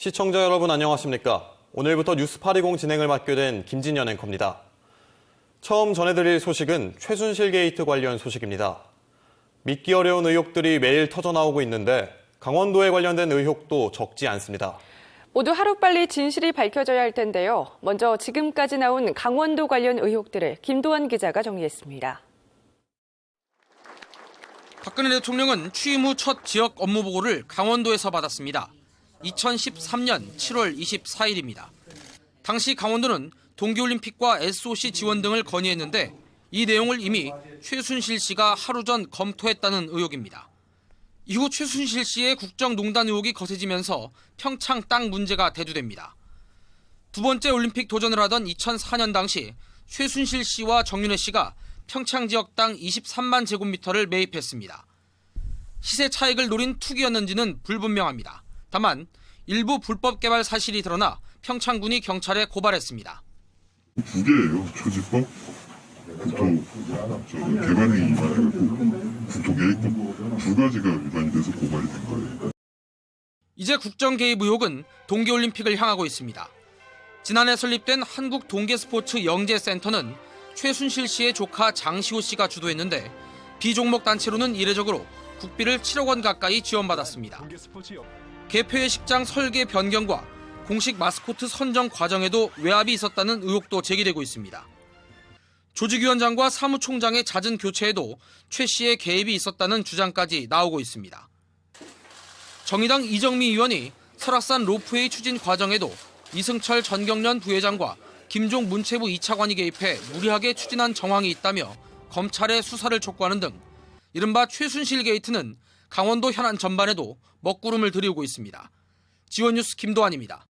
시청자 여러분 안녕하십니까? 오늘부터 뉴스 820 진행을 맡게 된 김진현 앵커입니다. 처음 전해드릴 소식은 최순실 게이트 관련 소식입니다. 믿기 어려운 의혹들이 매일 터져나오고 있는데 강원도에 관련된 의혹도 적지 않습니다. 모두 하루빨리 진실이 밝혀져야 할 텐데요. 먼저 지금까지 나온 강원도 관련 의혹들을 김도환 기자가 정리했습니다. 박근혜 대통령은 취임 후 첫 지역 업무 보고를 강원도에서 받았습니다. 2013년 7월 24일입니다. 당시 강원도는 동계올림픽과 SOC 지원 등을 건의했는데 이 내용을 이미 최순실 씨가 하루 전 검토했다는 의혹입니다. 이후 최순실 씨의 국정농단 의혹이 거세지면서 평창 땅 문제가 대두됩니다. 두 번째 올림픽 도전을 하던 2004년 당시 최순실 씨와 정윤회 씨가 평창 지역 땅 23만 제곱미터를 매입했습니다. 시세 차익을 노린 투기였는지는 불분명합니다. 다만 일부 불법 개발 사실이 드러나 평창군이 경찰에 고발했습니다. 두 개예요. 초지법, 국토, 저 개발행위 위반해갖고 국토계획법 두 가지가 위반이 돼서 고발이 된 거예요. 이제 국정 개입 의혹은 동계올림픽을 향하고 있습니다. 지난해 설립된 한국 동계스포츠 영재센터는 최순실 씨의 조카 장시호 씨가 주도했는데 비종목 단체로는 이례적으로 국비를 7억 원 가까이 지원받았습니다. 개폐회식장 설계 변경과 공식 마스코트 선정 과정에도 외압이 있었다는 의혹도 제기되고 있습니다. 조직위원장과 사무총장의 잦은 교체에도 최 씨의 개입이 있었다는 주장까지 나오고 있습니다. 정의당 이정미 의원이 설악산 로프웨이 추진 과정에도 이승철 전경련 부회장과 김종 문체부 2차관이 개입해 무리하게 추진한 정황이 있다며 검찰의 수사를 촉구하는 등 이른바 최순실 게이트는 강원도 현안 전반에도 먹구름을 들이우고 있습니다. 지원뉴스 김도환입니다.